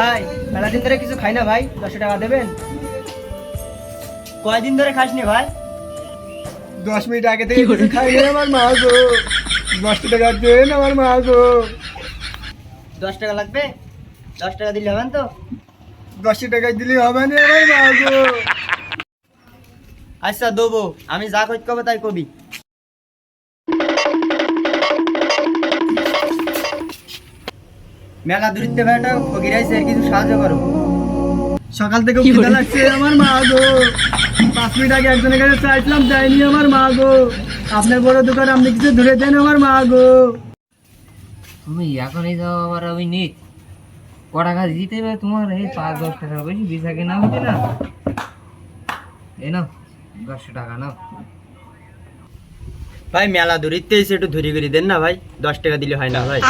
ভাই মেলা দিন ধরে কিছু খাই না ভাই দশ টাকা দেবেন? কয়দিন ধরে খাসনি ভাই? দশ মিনিট আগে থেকে কিছু খাইনি আমার মা গো। দশ টাকা দেন আমার মা গো। দশ টাকা লাগবে? দশ টাকা দিলে হবেন তো? দশ টাকা দিলে হবে না আমার মা গো। আচ্ছা দেবো। আমি যা খোঁজ কবে তাই কবি। মেলা দূরিত্বে ভাইটা ফকির আইসে আর কিছু সাহায্য করো। সকাল থেকে খিদা লাগছে আমার মা গো। পাঁচ মিনিট আগে একজনের কাছে চাইছিলাম যায়নি আমার মা গো। আপনার বড় দোকান আপনি কিছু ধরে দেন আমার মা গো। তুমি এখনই যাও আবার আমি নিই। ক টাকা দিতে হবে তোমার এই পাঁচ দশ টাকার বেশি ভিসা কেনা হচ্ছে না? এই নাও দশশো টাকা নাও। ভাই মেলা দূরিত্বে একটু ধরি করে দেন না ভাই? দশ টাকা দিলে হয় না ভাই।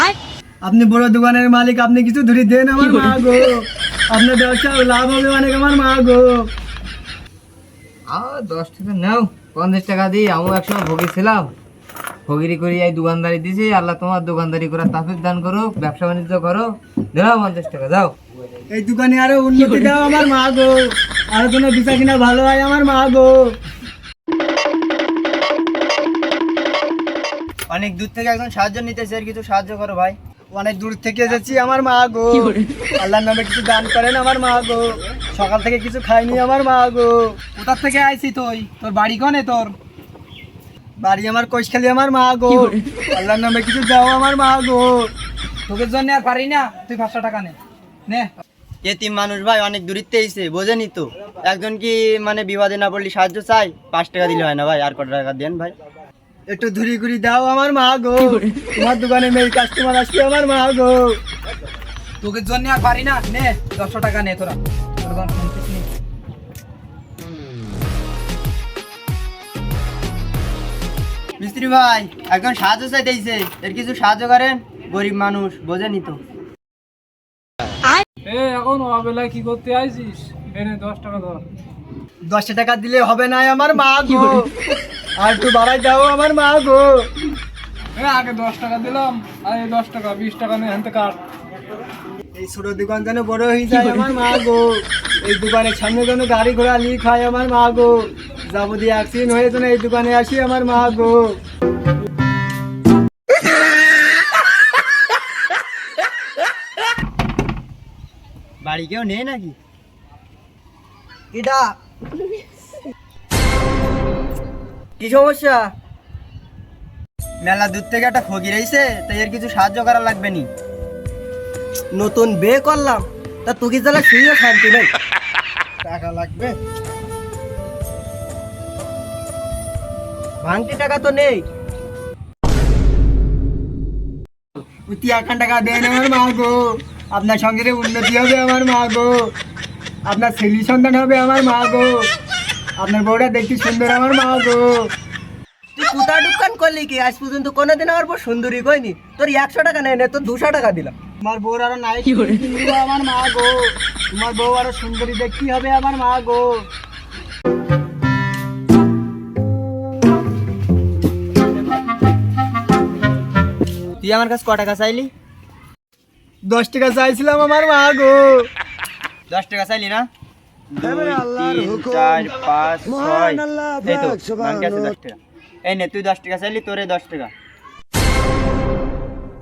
আপনি বড় দোকানের মালিক আপনি কিছু ধরে দেন আমার মা গো। আপনার ব্যবসা লাভ হবে অনেক আমার মা গো। আও দশ টাকা নাও পঞ্চাশ টাকা দিই আমিও একসময় ভোগেছিলাম ভগিরি করি এই দোকানদারি দিছি আল্লাহ তোমার দোকানদারি করে তাফিক দান করো ব্যবসা বাণিজ্য করো দাও পঞ্চাশ টাকা যাও এই দোকানে আরও উন্নতি দাও আমার মা গো। আরও কোনো বিচা কিনা ভালো হয় আমার মা গো। অনেক দূর থেকে একজন সাহায্য নিতেছে আর কিছু সাহায্য করো ভাই। অনেক দূর থেকে এসেছি আমার মা গো। আল্লাহর নামে কিছু দান করেন আমার মা গো। সকাল থেকে কিছু খাইনি আমার মা গো। কোথার থেকে আইছি তুই? তোর বাড়ি কনে তোর? বাড়ি আমার কৈশখালি আমার মা গো। আল্লাহর নামে কিছু দাও আমার মা গো। তোকে জন্য আর পারি না। তুই পাঁচশো টাকা নে। নে। এতিম মানুষ ভাই অনেক দূরিত্বে এসে বোঝেনি তো। একজন কি মানে বিবাদে না পড়লে সাহায্য চাই? পাঁচ টাকা দিলে হয় না ভাই আর কত টাকা দেন ভাই? একটু ধুরি ঘুরি দাও আমার মা গো। তোমার দোকানে মেয়ে কাস্টমার আসবে আমার মা গো। তোকে জন্য আর পারি না। নে দশশো টাকা নে তোরা? মিস্ত্রি ভাই একজন সাহায্য চাইতেছে। এর কিছু সাহায্য করেন? গরিব মানুষ বোঝেনি তো। এ এখন অবেলায় কি করতে আইছিস? এনে দশ টাকা ধর। দশ টাকা দিলে হবে না আমার মা গো। আর একটু বাড়াই দাও আমার মা গো। আগে দশ টাকা দিলাম আর এই দশ টাকা বিশ টাকা নিয়ে হেনতে কাট এই ছোট দোকান যেন বড় হয়ে যায় আমার মা গো। এই দোকানের সামনে যেন গাড়ি ঘোড়া লিক হয় আমার মা গো। যাবতীয় অ্যাক্সিডেন্ট হয়ে যেন এই দোকানে আসি আমার মা গো। বাড়ি কেউ নেই নাকি? এটা কি সমস্যা? মেলা দূর থেকে একটা ফকির আইছে, তাই এর কিছু সাহায্য করা লাগবে নি। নতুন বিয়ে করলাম, তা তুকি জ্বালা শুয়ে শান্তি নেই? টাকা লাগবে। ভাঙতি টাকা তো নেই। একান টাকা দেন আমার মা গো। আপনার সঙ্গে উন্নতি হবে আমার মা গো। আপনার ছেলে সন্তান হবে আমার মা গো। আপনার বউটা দেখতে সুন্দর আমার মা গো। তুই কোথা দোকান করলি কি? আজ পর্যন্ত কোনোদিন আমার বউ সুন্দরী কইনি। তোর একশো টাকা নেই তোর দুশো টাকা দিলাম। তোমার বউর আরও নাই কিনবো আমার মা গো। তোমার বউ আরও সুন্দরী দেখতে হবে আমার মা গো? তুই আমার কাছে ক টাকা চাইলি? দশ টাকা চাইছিলাম আমার মা গো। দশ টাকা চাইলি না? দুই, তিন, চার, পাঁচ, ছয়। এই তো, বাকি আছে দশ টাকা। এই নে তুই দশ টাকা চাইলি তোরে দশ টাকা।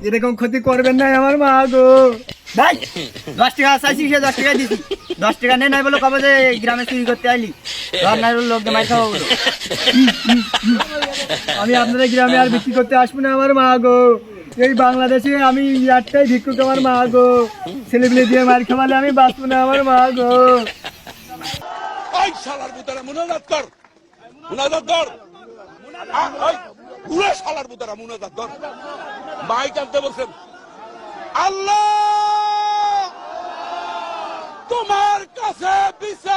এরকম ক্ষতি করবেন না আমার মা গো। ভাই দশ টাকা চাইছি সে দশ টাকা দিছি। দশ টাকা নেই নাই বলে কবে যে গ্রামে চুরি করতে আইলি? ধর নাই লোককে মার খাওয়া বলো আমি আপনাদের গ্রামে আর বিক্রি করতে আসব না আমার মা গো। এই বাংলাদেশে আমি একটাই ভিক্ষুক আমার মা গো। ছেলেপিলে দিয়ে মার খাওয়ালে আমি বাঁচবো না আমার মা গো। ওই শালার বুতারা মুনাজাত কর। মুনাজাত কর। পুরো শালার বুতারা মুনাজাত কর। মাইক আনতে বলছেন, আল্লাহ, তোমার কাছে বিচার